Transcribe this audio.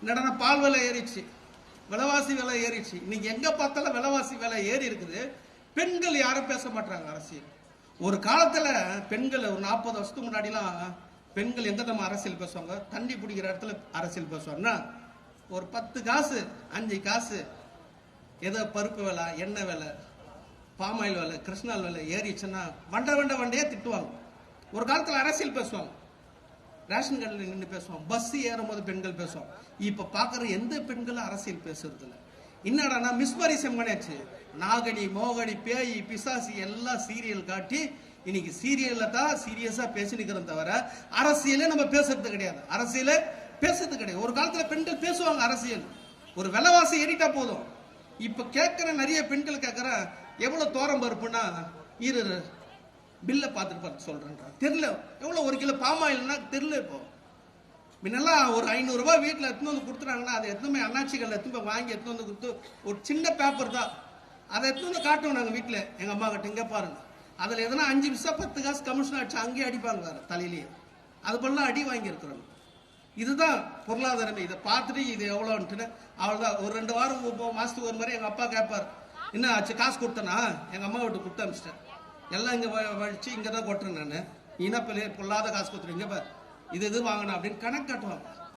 என்னடா பால் விலை ஏறிச்சு விலைவாசி விலை ஏறிச்சு இன்னைக்கு எங்க பார்த்தாலும் விலைவாசி விலை ஏறி இருக்குது. பெண்கள் யாரும் பேச மாட்டாங்க அரசியல். ஒரு காலத்துல பெண்கள் ஒரு நாற்பது வருஷத்துக்கு முன்னாடிலாம் பெண்கள் எந்த நம்ம அரசியல் பேசுவாங்க? தண்ணி பிடிக்கிற இடத்துல அரசியல் பேசுவாங்கன்னா ஒரு பத்து காசு அஞ்சு காசு ஏதோ பருப்பு விலை எண்ணெய் விலை பாமாயில் விலை கிருஷ்ணால் விலை ஏறிச்சுன்னா வண்ட வண்ட வண்டையே திட்டுவாங்க. ஒரு காலத்துல அரசியல் பேசுவாங்க. ரேஷன் கடையில் நின்று பேசுவோம். பஸ் ஏறும்போது பெண்கள் பேசுவோம். இப்போ பார்க்குற எந்த பெண்களும் அரசியல் பேசுறது இல்ல. என்னடானா மிஸ்மரிசம் செம்மனாச்சு நாகடி மோகடி பேய் பிசாசி எல்லாம் சீரியல் காட்டி இன்னைக்கு சீரியல்ல தான் சீரியஸா பேசினுக்கிறோம் தவிர அரசியலே நம்ம பேசுறது கிடையாது. அரசியலே பேசுறது கிடையாது. ஒரு காலத்துல பெண்கள் பேசுவாங்க அரசியல். ஒரு விலைவாசி ஏறிட்டா போதும். இப்ப கேட்கிற நிறைய பெண்கள் கேட்கிற எவ்வளவு தோரம் பருப்புன்னா இரு. பில்லை பார்த்துட்டு பார்த்து சொல்கிறேன்றான் தெரியல எவ்வளோ ஒரு கிலோ பாமாயில்னா தெரியல இப்போ. முன்னெல்லாம் ஒரு ஐநூறுரூவா வீட்டில் எடுத்துன்னு வந்து கொடுத்துறாங்கன்னா அதை எத்தனை அண்ணாச்சிகளில் எடுத்துன்னு போய் வாங்கி எடுத்துன்னு வந்து கொடுத்து ஒரு சின்ன பேப்பர் தான். அதை எடுத்துன்னு வந்து காட்டுவோம் நாங்கள் வீட்டில் எங்கள் அம்மா கிட்ட இங்கே பாருங்கள் அதில் எதனா அஞ்சு பிசா பத்து காசு கமிஷன் அடிச்சு அங்கேயே அடிப்பாங்க வேறு தலையிலேயே. அது பண்ணலாம் அடி வாங்கியிருக்கிறோம். இதுதான் பொருளாதாரமே. இதை பார்த்துட்டு இது எவ்வளோன்ட்டுன்னு அவ்வளோதான் ஒரு ரெண்டு வாரம் மாதத்துக்கு ஒரு முறை எங்கள் அப்பா கேட்பார் என்ன ஆச்சு காசு கொடுத்தனா? எங்கள் அம்மா விட்டு கொடுத்து அனுப்பிச்சிட்டேன். எல்லாம் இங்கே வ- இங்கே தான் கொட்டுறேன் நான். இனப்பிள்ளை பொல்லாத காசு கொடுத்துருங்க பார். இது இது வாங்கணும் அப்படின்னு கணக்கு காட்டுவாங்க